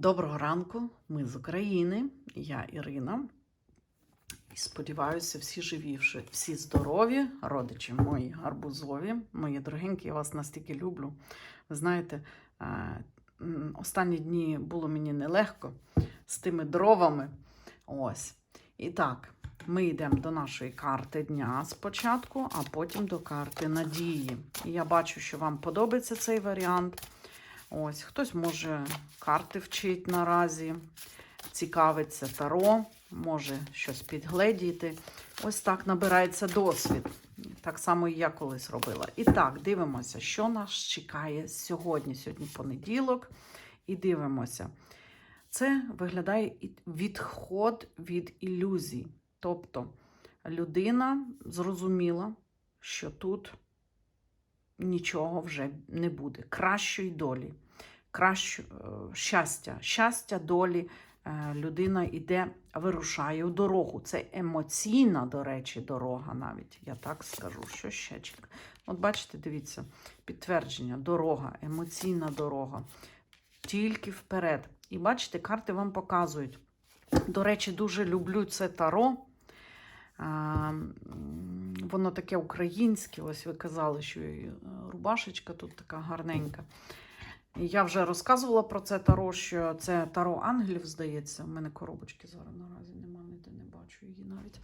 Доброго ранку, ми з України, я Ірина. І сподіваюся, всі живівши, всі здорові, родичі мої гарбузові, мої дорогенькі, я вас настільки люблю. Ви знаєте, е, останні дні було мені нелегко з тими дровами. Ось. І так, ми йдемо до нашої карти дня спочатку, а потім до карти надії. І я бачу, що вам подобається цей варіант. Ось, хтось може карти вчить наразі, цікавиться таро, може щось підгледіти. Ось так набирається досвід. Так само і я колись робила. І так, дивимося, що нас чекає сьогодні. Сьогодні понеділок. І дивимося. Це виглядає відход від ілюзій. Тобто людина зрозуміла, що тут нічого вже не буде. Кращої долі, краще щастя, щастя долі. е, Людина йде, вирушає у дорогу. Це емоційна, до речі, дорога навіть. Я так скажу. Що ще чекає? От бачите, дивіться, підтвердження, дорога, емоційна дорога. Тільки вперед. І бачите, карти вам показують. До речі, дуже люблю це таро. Воно таке українське, ось ви казали, що е, рубашечка тут така гарненька. Я вже розказувала про це таро, що це таро ангелів, здається. У мене коробочки зараз наразі нема, ніде не бачу її навіть.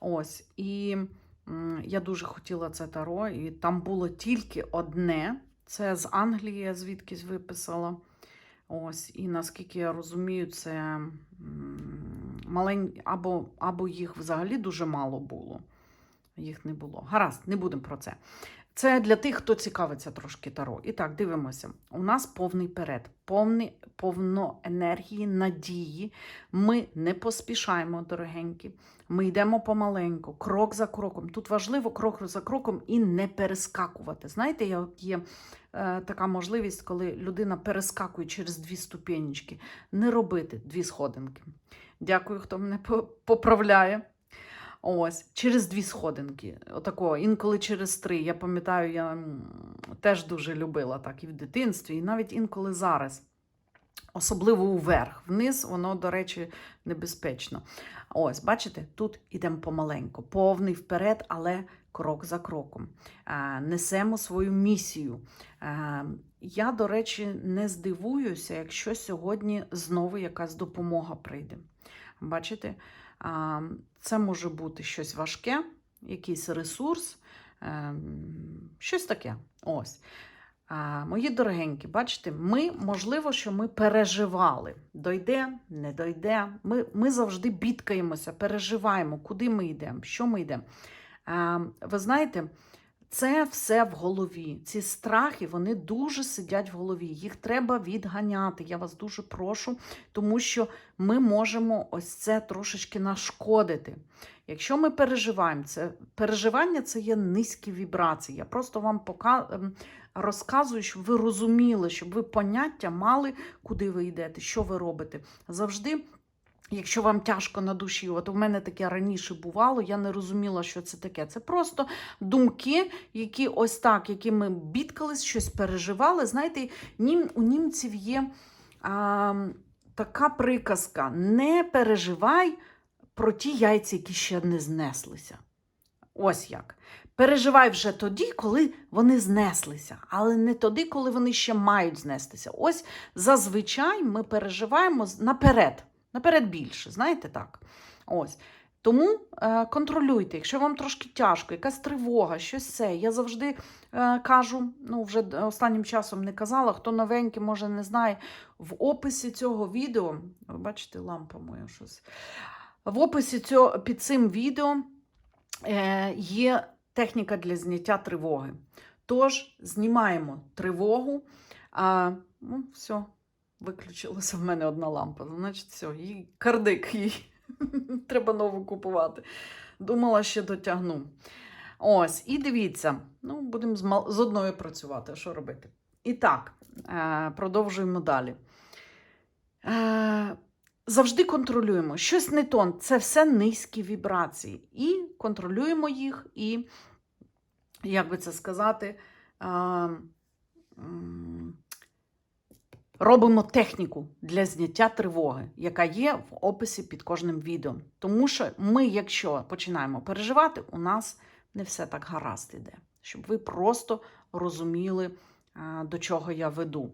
Ось. І я дуже хотіла це таро, і там було тільки одне. Це з Англії, я звідкись виписала. Ось, і наскільки я розумію, це малень... або, або їх взагалі дуже мало було. Їх не було. Гаразд, не будемо про це. Це для тих, хто цікавиться трошки таро. І так, дивимося. У нас повний перед, повний, повно енергії, надії. Ми не поспішаємо, дорогенькі. Ми йдемо помаленьку, крок за кроком. Тут важливо крок за кроком і не перескакувати. Знаєте, я є е, така можливість, коли людина перескакує через дві ступенечки. Не робити дві сходинки. Дякую, хто мене поправляє. Ось, через дві сходинки. Отакого, інколи через три. Я пам'ятаю, я теж дуже любила так і в дитинстві, і навіть інколи зараз. Особливо уверх. Вниз, воно, до речі, небезпечно. Ось, бачите, тут ідемо помаленьку, повний вперед, але крок за кроком. Е, Несемо свою місію. Е, Я, до речі, не здивуюся, якщо сьогодні знову якась допомога прийде. Бачите? Це може бути щось важке, якийсь ресурс, ем, щось таке. Ось. Мої дорогенькі, бачите, ми, можливо, що ми переживали. Дойде, не дойде. Ми, ми завжди бідкаємося, переживаємо, куди ми йдемо, що ми йдемо. Ви знаєте, це все в голові. Ці страхи вони дуже сидять в голові. Їх треба відганяти. Я вас дуже прошу, тому що ми можемо ось це трошечки нашкодити. Якщо ми переживаємо, це переживання це є низькі вібрації. Я просто вам пока, ем, розказую, щоб ви розуміли, щоб ви поняття мали, куди ви йдете, що ви робите. Завжди. Якщо вам тяжко на душі, от у мене таке раніше бувало, я не розуміла, що це таке. Це просто думки, які ось так, які ми бідкались, щось переживали. Знаєте, нім, у німців є а, така приказка: не переживай про ті яйця, які ще не знеслися. Ось як. Переживай вже тоді, коли вони знеслися, але не тоді, коли вони ще мають знестися. Ось зазвичай ми переживаємо наперед. Наперед більше, знаєте так? Ось. Тому е, контролюйте, якщо вам трошки тяжко, якась тривога, щось це. Я завжди е, кажу, ну вже останнім часом не казала, хто новенький, може не знає, в описі цього відео, ви бачите, лампа моя щось. В описі цього, під цим відео е, є техніка для зняття тривоги. Тож, знімаємо тривогу. А, ну, все, виключилася в мене одна лампа. Значить, все, їй кардик їй. Треба нову купувати. Думала, ще дотягну. Ось, і дивіться, ну, будемо з, мал- з одною працювати, що робити. І так, е, продовжуємо далі. Е, завжди контролюємо. Щось не то, це все низькі вібрації. І контролюємо їх, і, як би це сказати, м, робимо техніку для зняття тривоги, яка є в описі під кожним відео. Тому що ми, якщо починаємо переживати, у нас не все так гаразд іде. Щоб ви просто розуміли, до чого я веду.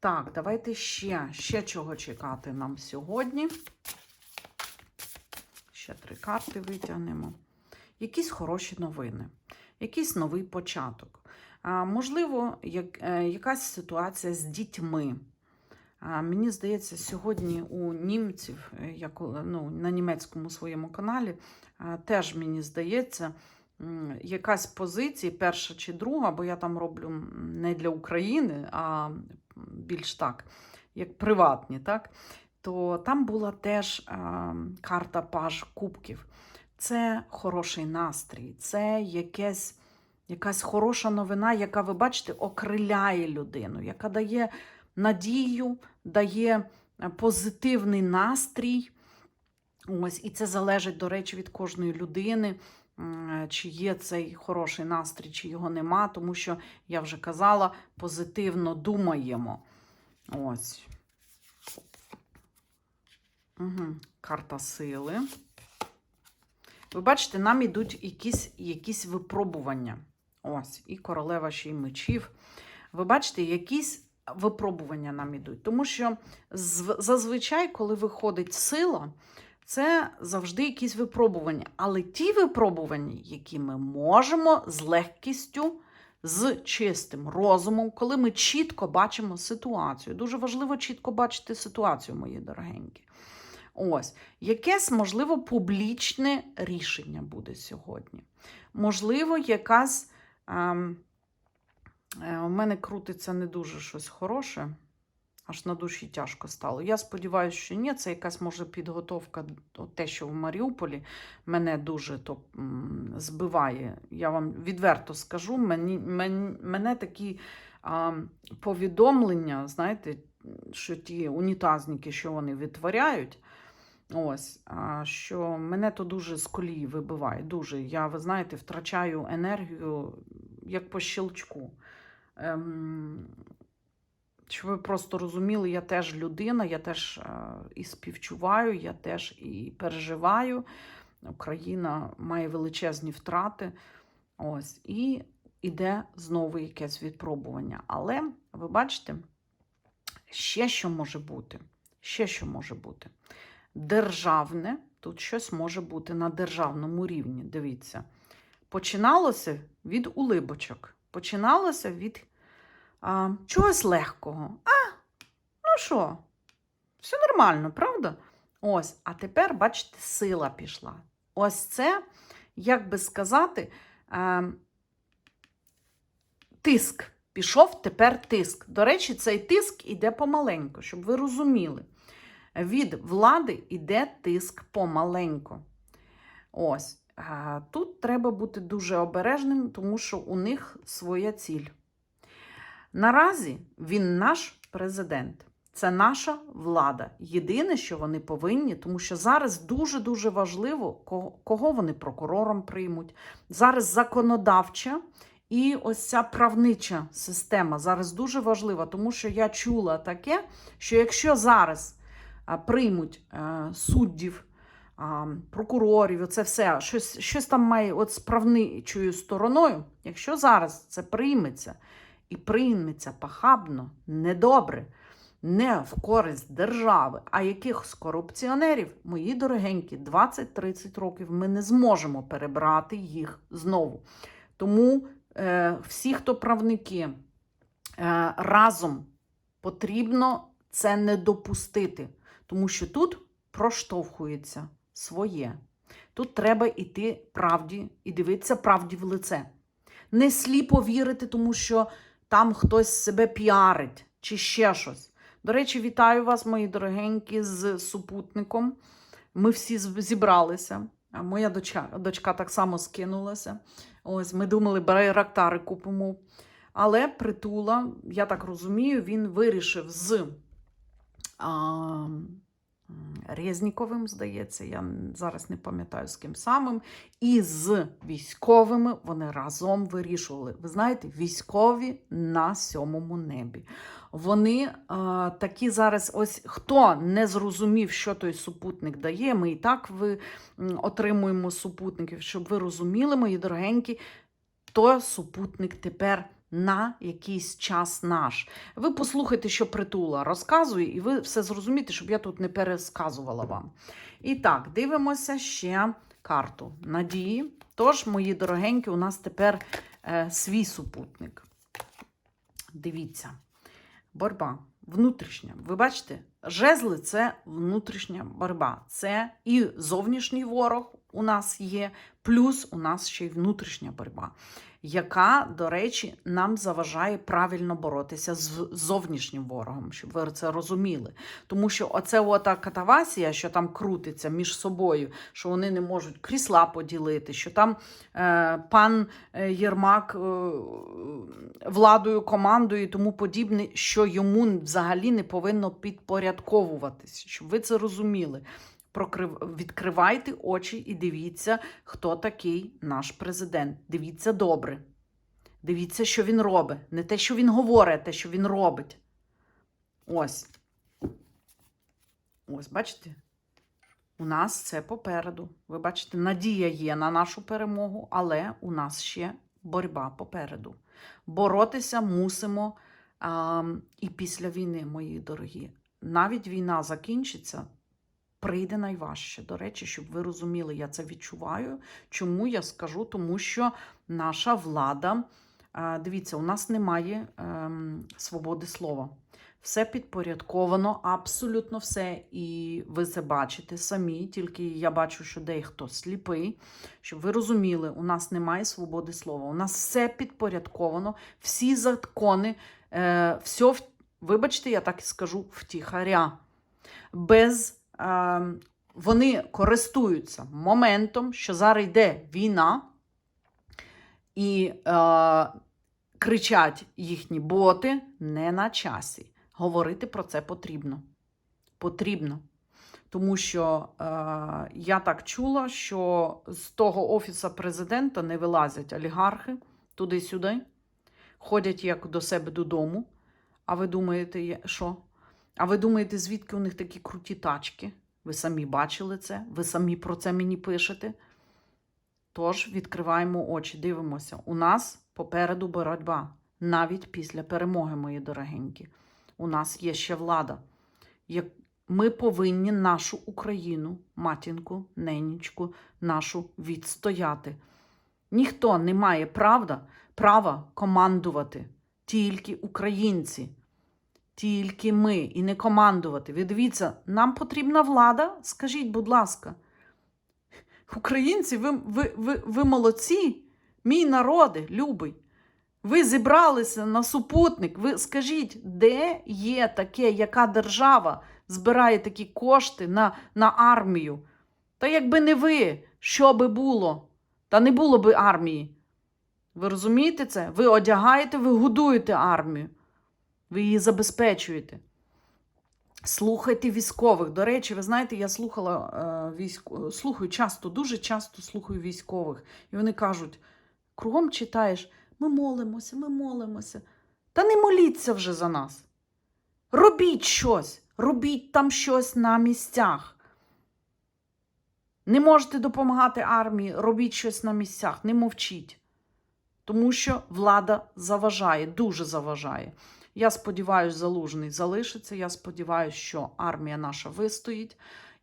Так, давайте ще, ще чого чекати нам сьогодні. Ще три карти витягнемо. Якісь хороші новини, якийсь новий початок. Можливо, як, е, якась ситуація з дітьми. Мені здається, сьогодні у німців, е, я коли- ну, на німецькому своєму каналі, теж мені здається, якась позиція, перша чи друга, бо я там роблю не для України, а більш так, як приватні, так? то там була теж карта Паж Кубків. Це хороший настрій, це якесь, якась хороша новина, яка, ви бачите, окриляє людину, яка дає надію, дає е, позитивний настрій. Ось, і це залежить, до речі, від кожної людини, чи є цей хороший настрій, чи його нема, тому що я вже казала, позитивно думаємо. Ось. Угу. Карта сили. Ви бачите, нам ідуть якісь, якісь випробування. Ось, і королева ще й мечів. Ви бачите, якісь випробування нам ідуть. Тому що зазвичай, коли виходить сила, це завжди якісь випробування. Але ті випробування, які ми можемо з легкістю, з чистим розумом, коли ми чітко бачимо ситуацію. Дуже важливо чітко бачити ситуацію, мої дорогенькі. Ось, якесь, можливо, публічне рішення буде сьогодні. Можливо, якась. Е, у мене крутиться не дуже щось хороше, аж на душі тяжко стало. Я сподіваюся, що ні, це якась може підготовка те, що в Маріуполі мене дуже то, збиває. Я вам відверто скажу, мені, мен, мене такі а, повідомлення, знаєте, що ті унітазники, що вони витворяють. Ось, що мене то дуже з колії вибиває. Дуже. Я, ви знаєте, втрачаю енергію як по щелчку. Ем, щоб ви просто розуміли, я теж людина, я теж е, і співчуваю, я теж і переживаю. Україна має величезні втрати. Ось, і іде знову якесь відпробування. Але ви бачите, ще що може бути. Ще що може бути. Державне, тут щось може бути на державному рівні. Дивіться. Починалося від улибочок. Починалося від а, чогось легкого. А, ну що, все нормально, правда? Ось, а тепер, бачите, сила пішла. Ось це, як би сказати, е, тиск. Пішов тепер тиск. До речі, цей тиск іде помаленьку, щоб ви розуміли. Від влади йде тиск помаленьку. Ось. Тут треба бути дуже обережним, тому що у них своя ціль. Наразі він наш президент. Це наша влада. Єдине, що вони повинні, тому що зараз дуже-дуже важливо, кого, кого вони прокурором приймуть. Зараз законодавча і ось ця правнича система зараз дуже важлива, тому що я чула таке, що якщо зараз приймуть суддів, а, прокурорів, оце все, щось, щось там має от з правничою стороною, якщо зараз це прийметься і прийметься пахабно, недобре, не в користь держави, а якихось корупціонерів, мої дорогенькі, 20-30 років ми не зможемо перебрати їх знову. Тому е, всі, хто правники, е, разом потрібно це не допустити, тому що тут проштовхується своє. Тут треба йти правді і дивитися правді в лице. Не сліпо вірити, тому що там хтось себе піарить чи ще щось. До речі, вітаю вас, мої дорогенькі, з супутником. Ми всі зібралися. А Моя дочка, дочка так само скинулася. Ось ми думали, байрактари купимо. Але притула, я так розумію, він вирішив з а, Резніковим, здається, я зараз не пам'ятаю з ким самим, і з військовими вони разом вирішували. Ви знаєте, військові на сьомому небі. Вони е, такі зараз, ось хто не зрозумів, що той супутник дає. Ми і так ви, отримуємо супутників, щоб ви розуміли, мої дорогенькі, то супутник тепер на якийсь час наш. Ви послухайте, що притула розказує, і ви все зрозумієте, щоб я тут не пересказувала вам. І так, дивимося ще карту надії. Тож, мої дорогенькі, у нас тепер е, свій супутник. Дивіться, боротьба внутрішня. Ви бачите, жезли це внутрішня боротьба. Це і зовнішній ворог у нас є, плюс у нас ще й внутрішня боротьба, яка, до речі, нам заважає правильно боротися з зовнішнім ворогом, щоб ви це розуміли. Тому що оце ота катавасія, що там крутиться між собою, що вони не можуть крісла поділити, що там е, пан е, Єрмак е, владою, командою і тому подібне, що йому взагалі не повинно підпорядковуватись, щоб ви це розуміли. Прокрив... Відкривайте очі і дивіться, хто такий наш президент. Дивіться добре. Дивіться, що він робить. Не те, що він говорить, а те, що він робить. Ось. Ось, бачите? У нас це попереду. Ви бачите, надія є на нашу перемогу, але у нас ще боротьба попереду. Боротися мусимо а, і після війни, мої дорогі. Навіть війна закінчиться, прийде найважче. До речі, щоб ви розуміли, я це відчуваю. Чому я скажу? Тому що наша влада, дивіться, у нас немає ем, свободи слова. Все підпорядковано, абсолютно все. І ви це бачите самі. Тільки я бачу, що дехто сліпий. Щоб ви розуміли, у нас немає свободи слова. У нас все підпорядковано, всі закони, е, все, вибачте, я так і скажу, втіхаря. Без, е, вони користуються моментом, що зараз йде війна, і е, кричать їхні боти не на часі. Говорити про це потрібно. Потрібно. Тому що е, я так чула, що з того офісу президента не вилазять олігархи туди-сюди, ходять як до себе додому. А ви думаєте, що? А ви думаєте, звідки у них такі круті тачки? Ви самі бачили це, ви самі про це мені пишете. Тож відкриваємо очі, дивимося. У нас попереду боротьба, навіть після перемоги, мої дорогенькі. У нас є ще влада. Ми повинні нашу Україну, матінку, ненічку, нашу відстояти. Ніхто не має правда, права командувати, тільки українці, тільки ми і не командувати. Ви дивіться, нам потрібна влада. Скажіть, будь ласка, українці, ви, ви, ви, ви молодці, мій народи, любий. Ви зібралися на супутник. Ви скажіть, де є таке, яка держава збирає такі кошти на, на армію? Та якби не ви, що би було? Та не було би армії. Ви розумієте це? Ви одягаєте, ви годуєте армію, ви її забезпечуєте. Слухайте військових. До речі, ви знаєте, я слухала е, військ... слухаю часто, дуже часто слухаю військових. І вони кажуть: кругом читаєш, ми молимося, ми молимося. Та не моліться вже за нас. Робіть щось, робіть там щось на місцях. Не можете допомагати армії, робіть щось на місцях, не мовчіть. Тому що влада заважає, дуже заважає. Я сподіваюся, залужний залишиться. Я сподіваюся, що армія наша вистоїть.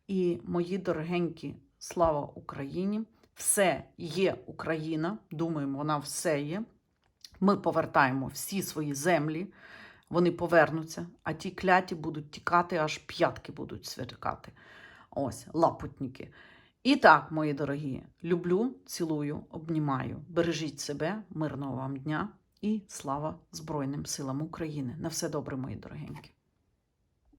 І мої дорогенькі, слава Україні! Все є Україна. Думаємо, вона все є. Ми повертаємо всі свої землі, вони повернуться, а ті кляті будуть тікати, аж п'ятки будуть сверкати. Ось, лапутники. І так, мої дорогі, люблю, цілую, обнімаю. Бережіть себе, мирного вам дня і слава Збройним силам України. На все добре, мої дорогенькі.